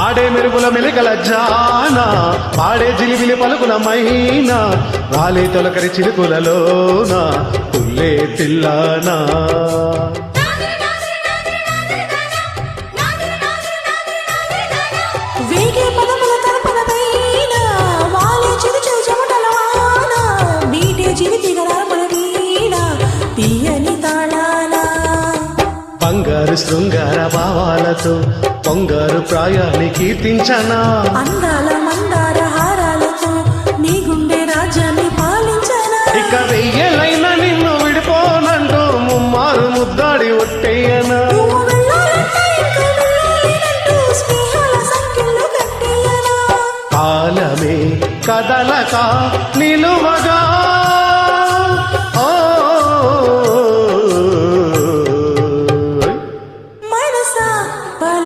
ఆడే మెరుగుల మెలికల జాన పాడే జిలిబిలి పలుకుల మైనా వాలే తొలకరి చిలుకులలోన పుల్లే పిల్లనా. బంగారు శృంగార భావాలతో పొంగారు ప్రాయాన్ని కీర్తించనా? అందాల మందార హారాలతో నీ గుండె రాజ్యాన్ని పాలించనా? ఇక వెయ్యలైన నిన్ను విడిపోనంటూ ముమ్మారు ముద్దాడి ఒట్టేయనా? కాలమే కదలక నిలువగా